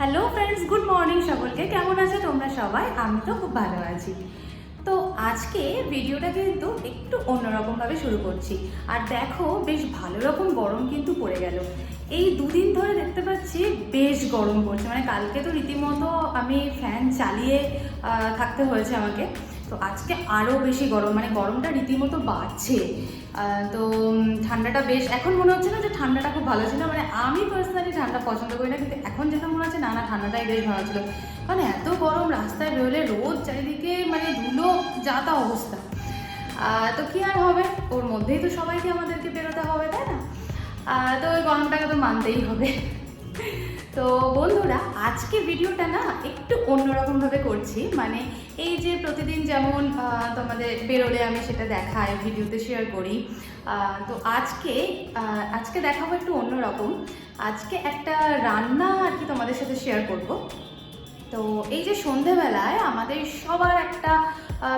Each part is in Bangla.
হ্যালো ফ্রেন্ডস গুড মর্নিং সকলকে। কেমন আছো তোমরা সবাই? আমি তো খুব ভালো আছি। তো আজকে ভিডিওটা কিন্তু একটু অন্যরকমভাবে শুরু করছি। আর দেখো, বেশ ভালো রকম গরম কিন্তু পড়ে গেল। এই দুদিন ধরে দেখতে পাচ্ছি বেশ গরম পড়ছে। মানে কালকে তো রীতিমতো আমি ফ্যান চালিয়ে থাকতে হয়েছে আমাকে। তো আজকে আরও বেশি গরম মানে গরমটা রীতিমতো বাড়ছে। তো ঠান্ডাটা বেশ, এখন মনে হচ্ছে না যে ঠান্ডাটা খুব ভালো ছিল মানে আমি পার্সোনালি ঠান্ডা পছন্দ করি না, কিন্তু এখন যেটা মনে হচ্ছে, না না, ঠান্ডাটাই বেশ ভালো ছিল। কারণ এত গরম, রাস্তায় বেরোলে রোদ চারিদিকে মানে ধুলো, যা তা অবস্থা। তো কি আর হবে? ওর মধ্যেই তো সবাইকে আমাদেরকে বেরোতে হবে, তাই না? তো ওই গরমটাকে তো মানতেই হবে। তো বন্ধুরা, আজকে ভিডিওটা না একটু অন্যরকমভাবে করছি। মানে এই যে প্রতিদিন যেমন তোমাদের বেরোলে আমি সেটা দেখাই, ভিডিওতে শেয়ার করি। তো আজকে আজকে দেখাবো একটু অন্যরকম। আজকে একটা রান্না আর কি তোমাদের সাথে শেয়ার করব। তো এই যে সন্ধেবেলায় আমাদের সবার একটা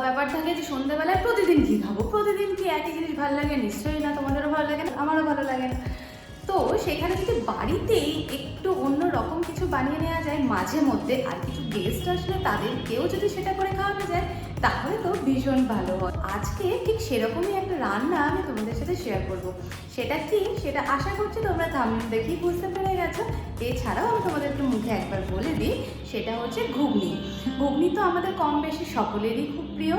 ব্যাপার থাকে যে সন্ধেবেলায় প্রতিদিন কী খাব? প্রতিদিন কি একই জিনিস ভালো লাগে? নিশ্চয়ই না তোমাদেরও ভালো লাগে না, আমারও ভালো লাগে না। তো সেখানে যদি বাড়িতেই একটু অন্য রকম কিছু বানিয়ে নেওয়া যায়, মাঝে মধ্যে আর কিছু গেস্ট আসলে তাদেরকেও যদি সেটা করে খাওয়ানো যায় তাহলে তো ভীষণ ভালো হয়। আজকে ঠিক সেরকমই একটা রান্না আমি তোমাদের সাথে শেয়ার করব। সেটা কি? সেটা আশা করছি তোমরা থামনেল দেখেই বুঝতে পেরে গেছো। এছাড়াও আমি তোমাদেরকে মুখে একবার বলে দিই, সেটা হচ্ছে ঘুগনি। ঘুগনি তো আমাদের কম বেশি সকলেরই খুব প্রিয়।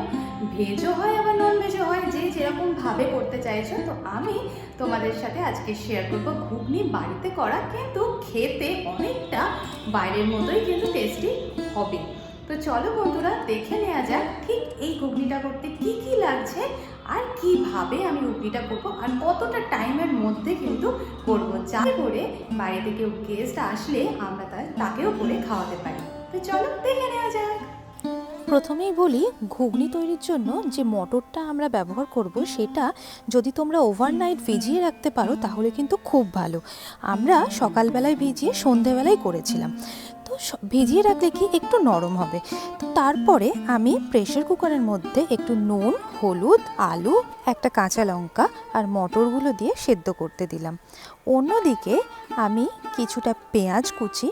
ভেজও হয় আবার নন ভেজও হয়, যে যেরকম ভাবে করতে চাইছো। তো আমি তোমাদের সাথে আজকে শেয়ার করব ঘুগনি বাড়িতে করা, কিন্তু খেতে অনেকটা বাইরের মতোই কিন্তু টেস্টি হবে। তো চলো বন্ধুরা, দেখে নেওয়া যাক ঠিক এই ঘুগনিটা করতে কি কি লাগছে আর কীভাবে আমি ঘুগনিটা করব আর কতটা টাইমের মধ্যে কিন্তু করব। যাতে করে বাড়িতে কেউ গেস্ট আসলে আমরা তা- তাকেও করে খাওয়াতে পারি। তো চলো দেখে নেওয়া যাক। প্রথমেই বলি, ঘুগনি তৈরির জন্য যে মটরটা আমরা ব্যবহার করব সেটা যদি তোমরা ওভারনাইট ভিজিয়ে রাখতে পারো তাহলে কিন্তু খুব ভালো। আমরা সকালবেলায় ভিজিয়ে সন্ধেবেলায় করেছিলাম। তো ভিজিয়ে রাখলে কি একটু নরম হবে? তো তারপরে আমি প্রেশার কুকারের মধ্যে একটু নুন, হলুদ, আলু, একটা কাঁচা লঙ্কা আর মটরগুলো দিয়ে সেদ্ধ করতে দিলাম। অন্যদিকে আমি কিছুটা পেঁয়াজ কুচি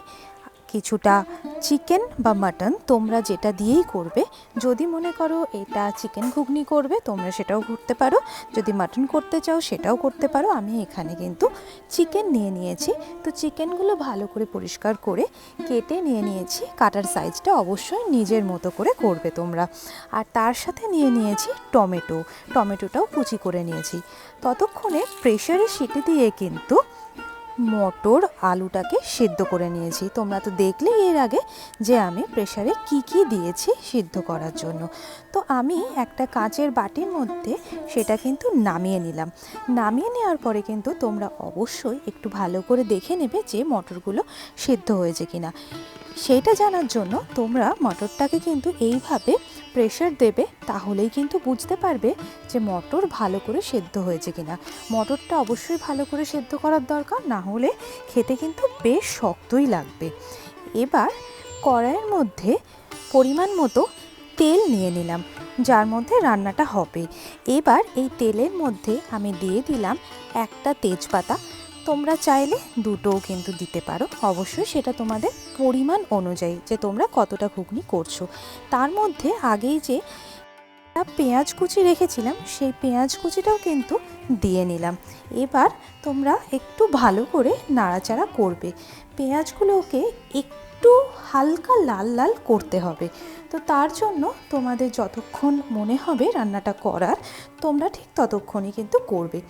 কিছুটা চিকেন বা মাটন তোমরা যেটা দিয়েই করবে। যদি মনে করো এটা চিকেন ঘুগনি করবে, তোমরা সেটাও করতে পারো। যদি মাটন করতে চাও সেটাও করতে পারো। আমি এখানে কিন্তু চিকেন নিয়ে নিয়েছি। তো চিকেনগুলো ভালো করে পরিষ্কার করে কেটে নিয়ে নিয়েছি। কাটার সাইজটা অবশ্যই নিজের মতো করে করবে তোমরা। আর তার সাথে নিয়ে নিয়েছি টমেটো। টমেটোটাও কুচি করে নিয়েছি। ততক্ষণে প্রেশারে সিটি দিয়ে কিন্তু মটর আলুটাকে সিদ্ধ করে নিয়েছি। তোমরা তো দেখলেই এর আগে যে আমি প্রেশারে কি কি দিয়েছি সিদ্ধ করার জন্য। তো আমি একটা কাঁচের বাটির মধ্যে সেটা কিন্তু নামিয়ে নিলাম। নামিয়ে নেওয়ার পরে কিন্তু তোমরা অবশ্যই একটু ভালো করে দেখে নেবে যে মটরগুলো সিদ্ধ হয়েছে কিনা। সেটা জানার জন্য তোমরা মটরটাকে কিন্তু এইভাবে প্রেশার দেবে তাহলেই কিন্তু বুঝতে পারবে যে মটর ভালো করে সেদ্ধ হয়েছে কিনা। মটরটা অবশ্যই ভালো করে সেদ্ধ করার দরকার, না হলে খেতে কিন্তু বেশ শক্তই লাগবে। এবার কড়াইয়ের মধ্যে পরিমাণ মতো তেল নিয়ে নিলাম, যার মধ্যে রান্নাটা হবে। এবার এই তেলের মধ্যে আমি দিয়ে দিলাম একটা তেজপাতা। তোমরা চাইলে দুটোও কিন্তু দিতে পারো। অবশ্যই সেটা তোমাদের পরিমাণ অনুযায়ী যে তোমরা কতটা ঘুগনি করছ। তার মধ্যে আগেই যে পেঁয়াজ কুচি রেখেছিলাম, সেই পেঁয়াজ কুচিটাও কিন্তু দিয়ে নিলাম। এবার তোমরা একটু ভালো করে নাড়াচাড়া করবে। পেঁয়াজগুলোকে একটু হালকা লাল লাল করতে হবে। তো তার জন্য তোমাদের যতক্ষণ মনে হবে রান্নাটা করার, তোমরা ঠিক ততক্ষণই কিন্তু করবে।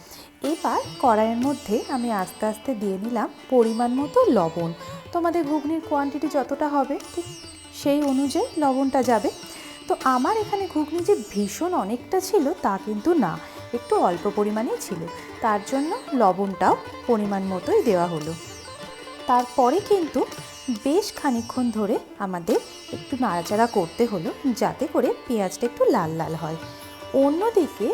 এবার কড়াইয়ের মধ্যে আমি আস্তে আস্তে দিয়ে নিলাম পরিমাণ মতো লবণ। তোমাদের ঘুগনির কোয়ান্টিটি যতটা হবে, ঠিক সেই অনুযায়ী লবণটা যাবে। তো আমার এখানে ঘুগনি যে ভীষণ অনেকটা ছিল, তা কিন্তু না। একটু অল্প পরিমাণেই ছিল। তার জন্য লবণটাও পরিমাণ মতোই দেওয়া হলো। তারপরে কিন্তু বেশ খানিকক্ষণ ধরে আমাদের একটু নাড়াচাড়া করতে হলো, যাতে করে পেঁয়াজটা একটু লাল লাল হয়। অন্যদিকে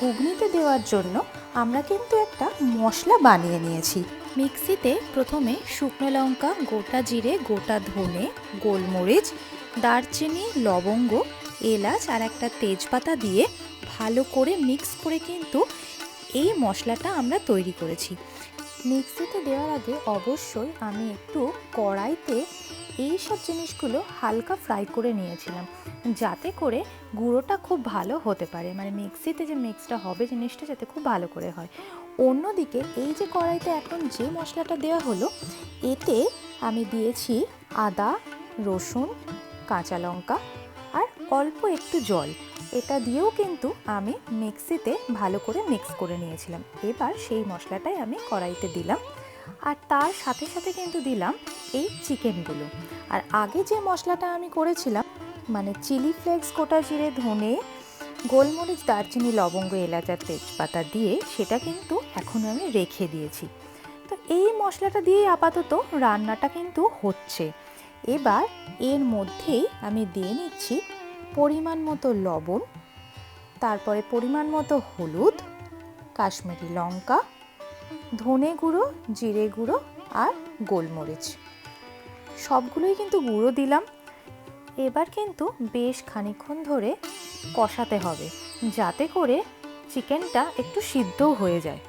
ঘুগনিতে দেওয়ার জন্য আমরা কিন্তু একটা মশলা বানিয়ে নিয়েছি। মিক্সিতে প্রথমে শুকনো লঙ্কা, গোটা জিরে, গোটা ধনে, গোলমরিচ দারচিনি, লবঙ্গ, এলাচ আর একটা তেজপাতা দিয়ে ভালো করে মিক্স করে কিন্তু এই মশলাটা আমরা তৈরি করেছি। মিক্সিতে দেওয়ার আগে অবশ্যই আমি একটু কড়াইতে এই সব জিনিসগুলো হালকা ফ্রাই করে নিয়েছিলাম, যাতে করে গুঁড়োটা খুব ভালো হতে পারে। মানে মিক্সিতে যে মিক্সটা হবে জিনিসটা যাতে খুব ভালো করে হয়। অন্যদিকে এই যে কড়াইতে এখন যে মশলাটা দেওয়া হলো, এতে আমি দিয়েছি আদা, রসুন কাঁচা লঙ্কা আর অল্প একটু জল। এটা দিয়েও কিন্তু আমি মিক্সিতে ভালো করে মিক্স করে নিয়েছিলাম। এবার সেই মশলাটাই আমি কড়াইতে দিলাম। আর তার সাথে সাথে কিন্তু দিলাম এই চিকেনগুলো। আর আগে যে মশলাটা আমি করেছিলাম মানে চিলি ফ্লেক্স, গোটা জিরে, ধনে, গোলমরিচ, দারচিনি, লবঙ্গ, এলাচ আর তেজপাতা দিয়ে সেটা কিন্তু এখন আমি রেখে দিয়েছি। তো এই মশলাটা দিয়ে আপাতত রান্নাটা কিন্তু হচ্ছে। এবার এর মধ্যেই আমি দিয়ে নিচ্ছি পরিমাণ মতো লবণ, তারপরে পরিমাণ মতো হলুদ, কাশ্মীরি লঙ্কা, ধনে গুঁড়ো, জিরে গুঁড়ো আর গোলমরিচ। সবগুলোই কিন্তু গুঁড়ো দিলাম। এবার কিন্তু বেশ খানিক্ষণ ধরে কষাতে হবে, যাতে করে চিকেনটা একটু সিদ্ধও হয়ে যায়।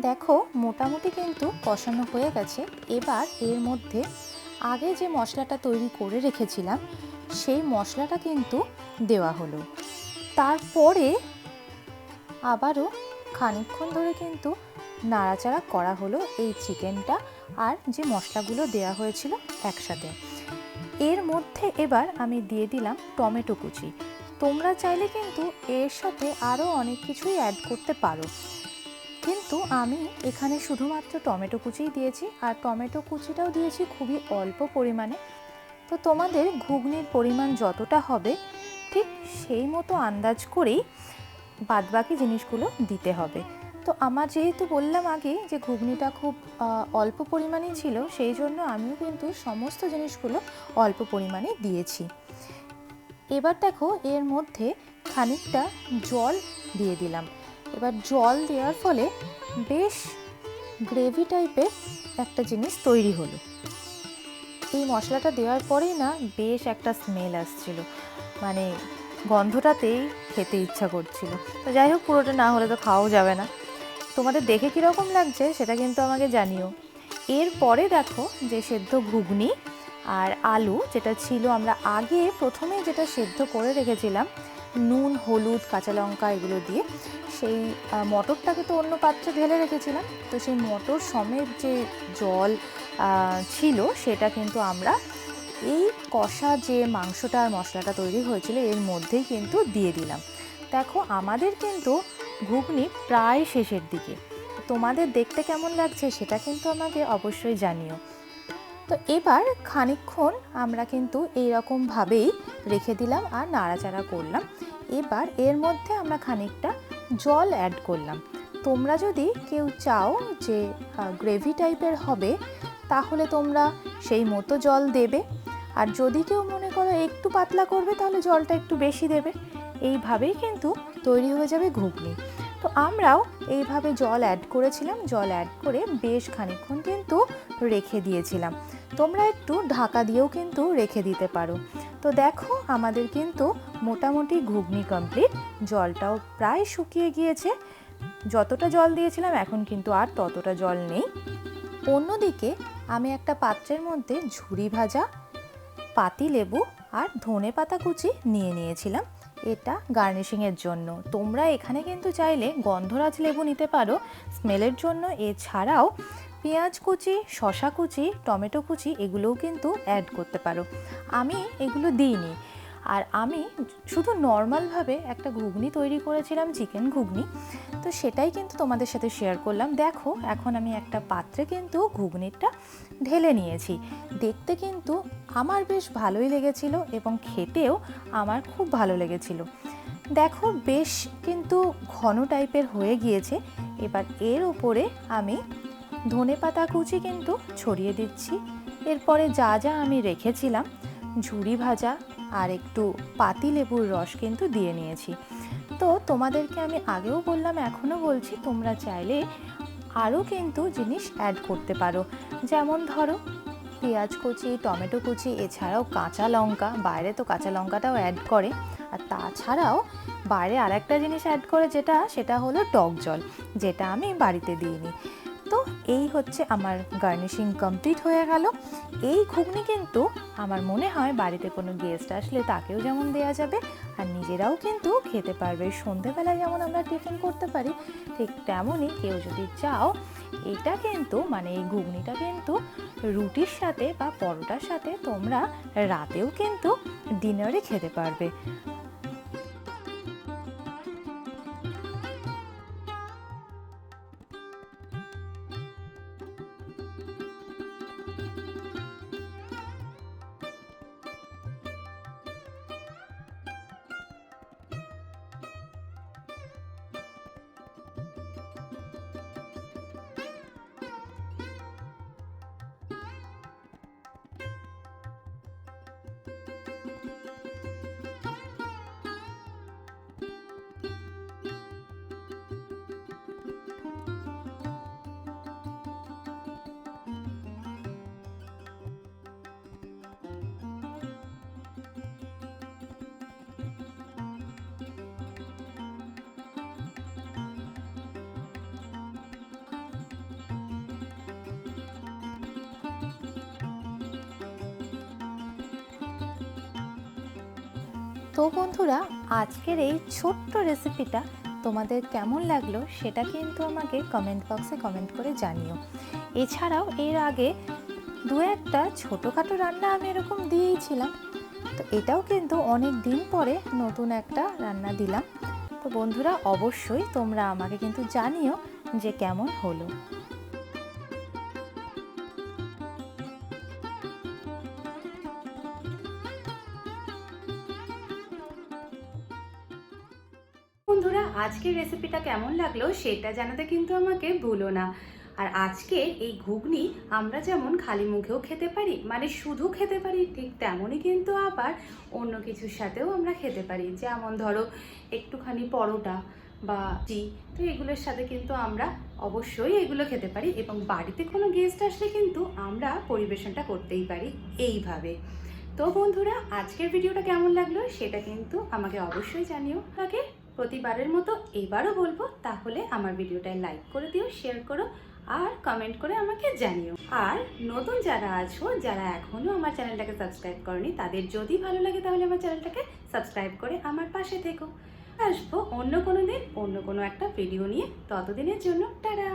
দেখো, মোটামুটি কিন্তু কষানো হয়ে গেছে। এবার এর মধ্যে আগে যে মশলাটা তৈরি করে রেখেছিলাম, সেই মশলাটা কিন্তু দেওয়া হলো। তারপরে আবারও খানিকক্ষণ ধরে কিন্তু নাড়াচাড়া করা হলো এই চিকেনটা আর যে মশলাগুলো দেওয়া হয়েছিল একসাথে। এর মধ্যে এবার আমি দিয়ে দিলাম টমেটো কুচি। তোমরা চাইলে কিন্তু এর সাথে আরও অনেক কিছুই অ্যাড করতে পারো। কিন্তু আমি এখানে শুধুমাত্র টমেটো কুচিই দিয়েছি, আর টমেটো কুচিটাও দিয়েছি খুবই অল্প পরিমাণে। তো তোমাদের ঘুগনির পরিমাণ যতটা হবে, ঠিক সেই মতো আন্দাজ করেই বাদবাকি জিনিসগুলো দিতে হবে। তো আমার যেহেতু বললাম আগে যে ঘুগনিটা খুব অল্প পরিমাণেই ছিল, সেই জন্য আমিও কিন্তু সমস্ত জিনিসগুলো অল্প পরিমাণে দিয়েছি। এবার দেখো এর মধ্যে খানিকটা জল দিয়ে দিলাম। এবার জল দেওয়ার ফলে বেশ গ্রেভি টাইপের একটা জিনিস তৈরি হলো। এই মশলাটা দেওয়ার পরেই না বেশ একটা স্মেল আসছিল। মানে গন্ধটাতেই খেতে ইচ্ছা করছিল। তো যাই হোক, পুরোটা না হলে তো খাওয়াও যাবে না। তোমাদের দেখে কীরকম লাগছে সেটা কিন্তু আমাকে জানিও। এরপরে দেখো যে সেদ্ধ ঘুগনি আর আলু যেটা ছিল আমরা আগে প্রথমে যেটা সেদ্ধ করে রেখেছিলাম নুন, হলুদ, কাঁচা লঙ্কা এগুলো দিয়ে সেই মটরটাকে তো অন্য পাত্রে ঢেলে রেখেছিলাম। তো সেই মটর সমেত যে জল ছিল সেটা কিন্তু আমরা এই কষা যে মাংসটা আর মশলাটা তৈরি হয়েছিল এর মধ্যেই কিন্তু দিয়ে দিলাম। দেখো আমাদের কিন্তু ঘুগনি প্রায় শেষের দিকে। তোমাদের দেখতে কেমন লাগছে সেটা কিন্তু আমাকে অবশ্যই জানিও। তো এবার খানিকক্ষণ আমরা কিন্তু এইরকমভাবেই রেখে দিলাম আর নাড়াচাড়া করলাম। এবার এর মধ্যে আমরা খানিকটা জল অ্যাড করলাম। তোমরা যদি কেউ চাও যে গ্রেভি টাইপের হবে, তাহলে তোমরা সেই মতো জল দেবে। আর যদি কেউ মনে করো একটু পাতলা করবে, তাহলে জলটা একটু বেশি দেবে। এইভাবেই কিন্তু তৈরি হয়ে যাবে ঘুগনি। তো আমরাও এইভাবে জল অ্যাড করেছিলাম, জল অ্যাড করে বেশ খানিকক্ষণ কিন্তু রেখে দিয়েছিলাম। তোমরা একটু ঢাকা দিয়েও কিন্তু রেখে দিতে পারো। তো দেখো, আমাদের কিন্তু মোটামুটি ঘুগনি কমপ্লিট জলটাও প্রায় শুকিয়ে গিয়েছে। যতটা জল দিয়েছিলাম, এখন কিন্তু আর ততটা জল নেই। অন্যদিকে আমি একটা পাত্রের মধ্যে ঝুরি ভাজা, পাতি লেবু আর ধনে পাতা কুচি নিয়ে নিয়েছিলাম। এটা গার্নিশিংয়ের জন্য। তোমরা এখানে কিন্তু চাইলে গন্ধরাজ লেবু নিতে পারো। স্মেলের জন্য এছাড়াও পেঁয়াজ কুচি শশা কুচি, টমেটো কুচি এগুলোও কিন্তু অ্যাড করতে পারো। আমি এগুলো দিইনি। আর আমি শুধু নর্মালভাবে একটা ঘুগনি তৈরি করেছিলাম, চিকেন ঘুগনি। তো সেটাই কিন্তু তোমাদের সাথে শেয়ার করলাম। দেখো, এখন আমি একটা পাত্রে কিন্তু ঘুগনিটা ঢেলে নিয়েছি। দেখতে কিন্তু আমার বেশ ভালোই লেগেছিল এবং খেতেও আমার খুব ভালো লেগেছিল। দেখো, বেশ কিন্তু ঘন টাইপের হয়ে গিয়েছে। এবার এর উপরে আমি ধনে পাতা কুচি কিন্তু ছড়িয়ে দিচ্ছি। এরপরে যা যা আমি রেখেছিলাম ঝুড়ি ভাজা আর একটু পাতি লেবুর রস কিন্তু দিয়ে নিয়েছি। তো তোমাদেরকে আমি আগেও বললাম, এখনও বলছি, তোমরা চাইলে আরও কিন্তু জিনিস অ্যাড করতে পারো। যেমন ধরো, পেঁয়াজ কুচি, টমেটো কুচি, এছাড়াও কাঁচা লঙ্কা, বাইরে তো কাঁচা লঙ্কাটাও অ্যাড করে। আর তাছাড়াও বাইরে আরেকটা জিনিস অ্যাড করে যেটা, সেটা হলো টক জল, যেটা আমি বাড়িতে দিইনি। এই হচ্ছে আমার গার্নিশিং কমপ্লিট হয়ে গেল। এই ঘুগনি কিন্তু আমার মনে হয় বাড়িতে কোনো গেস্ট আসলে তাকেও যেমন দেওয়া যাবে আর নিজেরাও কিন্তু খেতে পারবে। সন্ধেবেলায় যেমন আমরা টিফিন করতে পারি, ঠিক তেমনই কেউ যদি চাও, এটা কিন্তু মানে এই ঘুগনিটা কিন্তু রুটির সাথে বা পরোটার সাথে তোমরা রাতেও কিন্তু ডিনারে খেতে পারবে। তো বন্ধুরা, আজকের এই ছোট্ট রেসিপিটা তোমাদের কেমন লাগল সেটা কিন্তু আমাকে কমেন্ট বক্সে কমেন্ট করে জানিও। এছাড়াও এর আগে দু একটা ছোটোখাটো রান্না আমি এরকম দিয়েইছিলাম তো এটাও কিন্তু অনেক দিন পরে নতুন একটা রান্না দিলাম। তো বন্ধুরা, অবশ্যই তোমরা আমাকে কিন্তু জানিও যে কেমন হলো। বন্ধুরা, আজকের রেসিপিটা কেমন লাগল সেটা জানাতে কিন্তু আমাকে ভুলো না। আর আজকে এই ঘুগনি আমরা যেমন খালি মুখেও খেতে পারি মানে শুধু খেতে পারি, ঠিক তেমনই কিন্তু আবার অন্য কিছুর সাথেও আমরা খেতে পারি। যেমন ধরো, একটুখানি পরোটা বা টি তো এগুলোর সাথে কিন্তু আমরা অবশ্যই এগুলো খেতে পারি এবং বাড়িতে কোনো গেস্ট আসলে কিন্তু আমরা পরিবেশনটা করতেই পারি এইভাবে। তো বন্ধুরা, আজকের ভিডিওটা কেমন লাগল সেটা কিন্তু আমাকে অবশ্যই জানিও। আগে প্রতিবারের মতো এবারও বলব, তাহলে আমার ভিডিওটায় লাইক করে দিও শেয়ার করো, আর কমেন্ট করে আমাকে জানিও। আর নতুন যারা আছো, যারা এখনও আমার চ্যানেলটাকে সাবস্ক্রাইব করনি, তাদের যদি ভালো লাগে তাহলে আমার চ্যানেলটাকে সাবস্ক্রাইব করে আমার পাশে থেকো। আসব অন্য কোনো দিন, অন্য কোনো একটা ভিডিও নিয়ে। ততদিনের জন্য, টাটা!